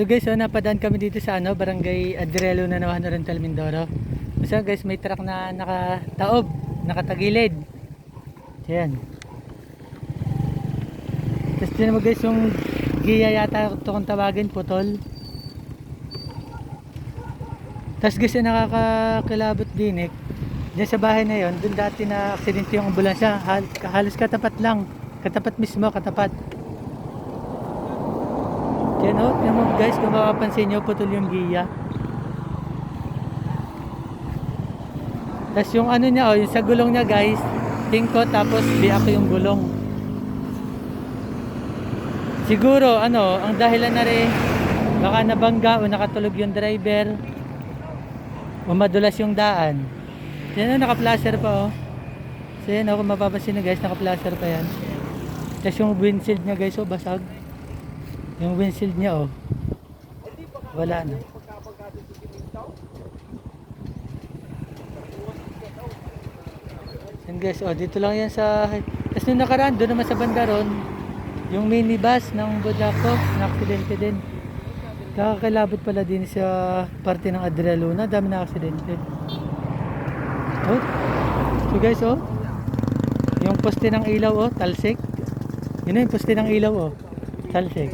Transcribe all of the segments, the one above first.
So guys, so napadaan kami dito sa ano, Barangay Adrelo na Nawahan Oriental Mindoro. So guys, may truck na nakataob, nakatagilid. So yan. Tapos din mo guys yung giya yata ito kung tawagin, putol. Tapos guys, yung nakakakilabot din eh. Diyan sa bahay na yon, dun dati na aksidente yung ambulansya. Hal halos katapat lang. Katapat mismo, katapat. Yan o, tingnan mo guys, kung makapansin nyo, putol yung giya. Tapos yung ano niya, oh, yung sa gulong niya guys, tingko tapos biak yung gulong. Siguro, ano, ang dahilan na rin, baka nabangga o nakatulog yung driver, o madulas yung daan. Yan o, naka-plaster pa oh. So yan o, kung mapapansin nyo guys, naka-plaster pa yan. Tapos yung windshield niya guys, oh, basag. Yung windshield niya oh. Wala na. Yan guys, oh, dito lang yan sa... Tapos nung nakaraan, doon naman sa banda ron, yung minibus ng Budako, na-aksidente din. Kakakilabot pala din sa parte ng Adrialuna, dami na aksidente. Oh. So guys, oh. Yung poste ng ilaw, oh, talsik. Yun na yung poste ng ilaw, oh. Talsik.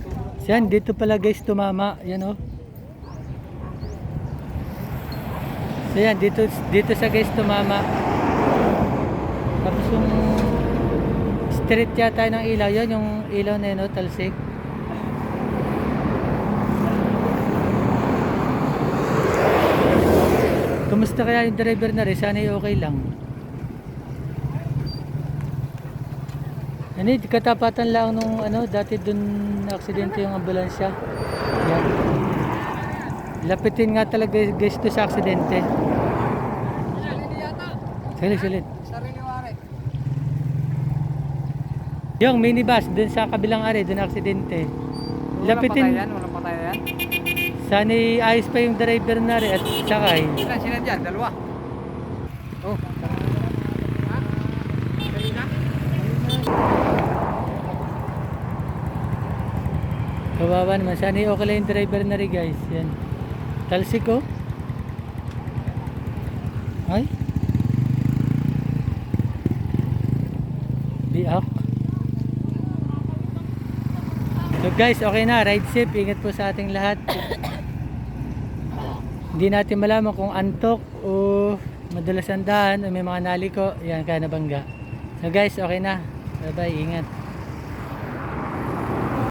So yan, dito pala guys tumama. Yan, oh. So yan, dito, dito sa guys tumama. Tapos yung street yata ng ilaw, yun yung ilaw na yun, oh, talsik. Kumusta kaya yung driver na rin? Sana okay lang. Ano, katapatan lang nung ano, dati dun aksidente yung ambulansya. Yan. Lapitin nga talaga guys to sa aksidente. Sulit, sulit. Yung minibus dun sa kabilang are, dun aksidente. Lapitin, Walang patayan? sana ayos pa yung driver na rin at sakay. Ilan sila dyan? Dalawa? Oh. Kawawa naman. Sana okay lang yung driver na rin guys. Yan. Talsik oh. Ay. Biak. So guys, okay na. Ride safe. Ingat po sa ating lahat. Hindi natin malaman kung antok o madalas ang daan o may mga naliko. Yan, kaya nabangga. So guys, okay na. Bye bye. Ingat.